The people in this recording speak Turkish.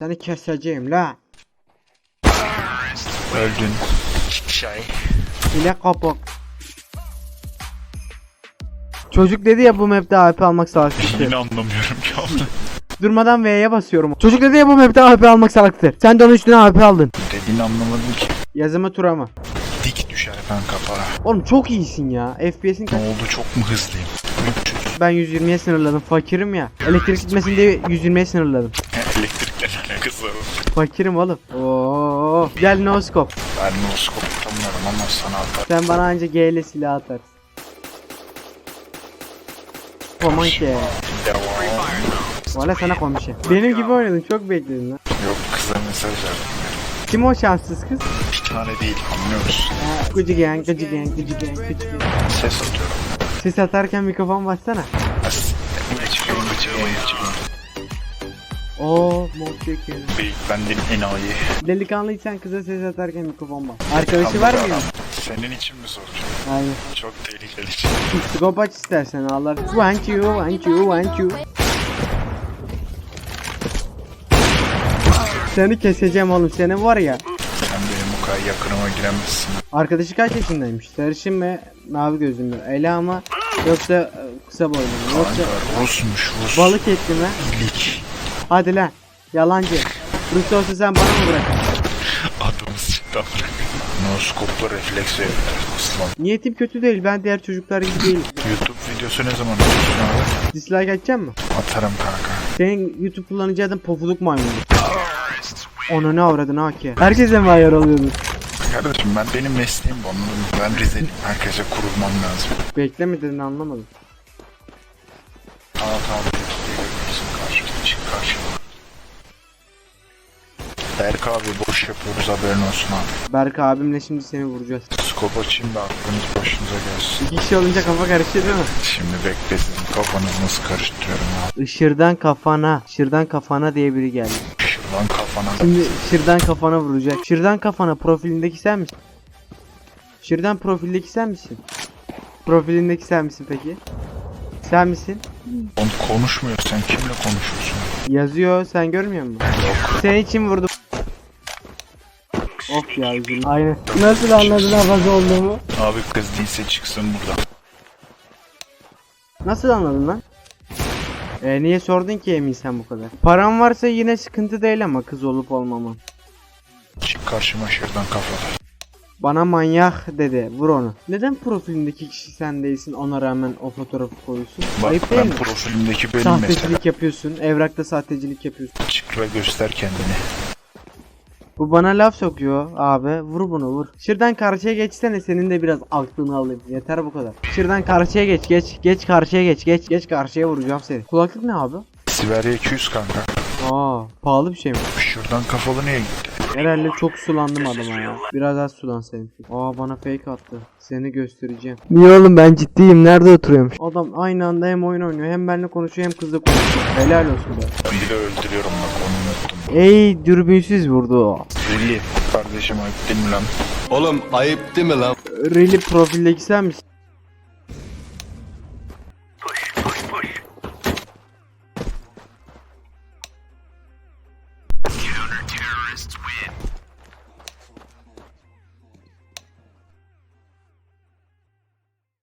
Seni keseceğim la. Öldün. Çay. İle kapak. Çocuk dedi ya bu map'te AP almak salaktır. Yine anlamıyorum ki onu. Durmadan V'ye basıyorum. Çocuk dedi ya bu map'te AP almak salaktır. Sen de onun üstüne AP aldın. Dediğini anlamadım ki. Yazımı tura mı? Dik düşer ben kapağa. Oğlum çok iyisin ya. FPS'in Ne kaç? oldu çok mu hızlıyım? 300. Ben 120'ye sınırladım. Fakirim ya. Elektrik gitmesin diye 120'ye sınırladım. Elektrikle alakası var. Fakirim oğlum. Oo. Gel no scope. Ben no scope tutamıyorum ama sana atar. Sen bana anca G ile silah atarsın. Koman ki. Devam. Valla sana komşu. Benim gibi oynadın çok bekledin lan. Yok kıza mesaj verdim. Kim o şanssız kız? Bir tane değil anlıyoruz. Gıcı gen, gıcı gen, gıcı gen, gıcı gen. Ses atıyorum. Ses atarken mikrofon bassana. As. Geçiyorum geçiyorum geçiyorum. Oo, mod çekiyor. Bey benden enayi. Delikanlıysan kıza ses atarken mikrofon bas. Arkadaşı var mı? Senin için mi soracağım? Aynen. Çok tehlikeli. Scope aç istersen ağlar. Want you, want you, want you. Seni keseceğim oğlum. Senin var ya. Sen benim o kadar yakınıma giremezsin. Arkadaşı kaç yaşındaymış? Sarışın mı? Mavi gözlü? Ela mı? Yoksa e, kısa boylu mu? Yoksa Kanka Rusmuş Rus. balık etli mi? Lik. Hadi lan. Yalancı. Rus olsa sen bana mı bırakacaksın? Adımız çıktı amına. No scope'la refleks verirler aslan. Niyetim kötü değil. Ben diğer çocuklar gibi değilim. YouTube videosu ne zaman atıyorsun abi? Dislike atacak mı? Atarım kanka. Senin YouTube kullanıcı adın pofuduk maymunu. Onu ne avradın ha ki? Herkese mi ayar oluyordu? Kardeşim ben benim mesleğim bu anladın mı? Ben Rizeliyim. Herkese kurulmam lazım. Bekleme dedin anlamadım. Tamam tamam. Bizim karşıda çık karşıma. Berk abi boş yapıyoruz haberin olsun abi. Berk abimle şimdi seni vuracağız. Skop açayım da aklınız başınıza gelsin. İki kişi olunca kafa karışıyor değil mi? Şimdi bekle sizin kafanızı nasıl karıştırıyorum ya. Işırdan kafana, şırdan kafana diye biri geldi. Şuradan kafana. Şimdi şırdan kafana vuracak. Şırdan kafana profilindeki sen misin? Şırdan profildeki sen misin? Profilindeki sen misin peki? Sen misin? Onu konuşmuyor sen kimle konuşuyorsun? Yazıyor sen görmüyor musun? Yok. Senin için vurdum. Of ya üzüldüm. Aynen. Nasıl anladın havası olduğumu? Abi kız değilse çıksın buradan. Nasıl anladın lan? E niye sordun ki emin sen bu kadar? Param varsa yine sıkıntı değil ama kız olup olmaman. Çık karşıma şuradan kafalar. Bana manyak dedi. Vur onu. Neden profilindeki kişi sen değilsin ona rağmen o fotoğrafı koyuyorsun? Bak Ayıp değil ben mi? profilimdeki benim mesela. Sahtecilik yapıyorsun. Evrakta sahtecilik yapıyorsun. Çık ve göster kendini. Bu bana laf sokuyor abi. Vur bunu vur. Şuradan karşıya geçsene senin de biraz aklını alayım. Yeter bu kadar. Şuradan karşıya geç geç. Geç karşıya geç geç. Geç karşıya vuracağım seni. Kulaklık ne abi? Siberya 200 kanka. Aa pahalı bir şey mi? Şuradan kafalı niye gitti? Herhalde çok sulandım adama ya. Biraz az sulan sulansaydım. Aa bana fake attı. Seni göstereceğim. Niye oğlum ben ciddiyim. Nerede oturuyormuş? Adam aynı anda hem oyun oynuyor hem benimle konuşuyor hem kızla konuşuyor. Helal olsun be. Biri öldürüyorum bak onu unuttum. Ey dürbünsüz vurdu. Deli kardeşim ayıp değil mi lan? Oğlum ayıp değil mi lan? Really profilde gitsen misin? Fascists win.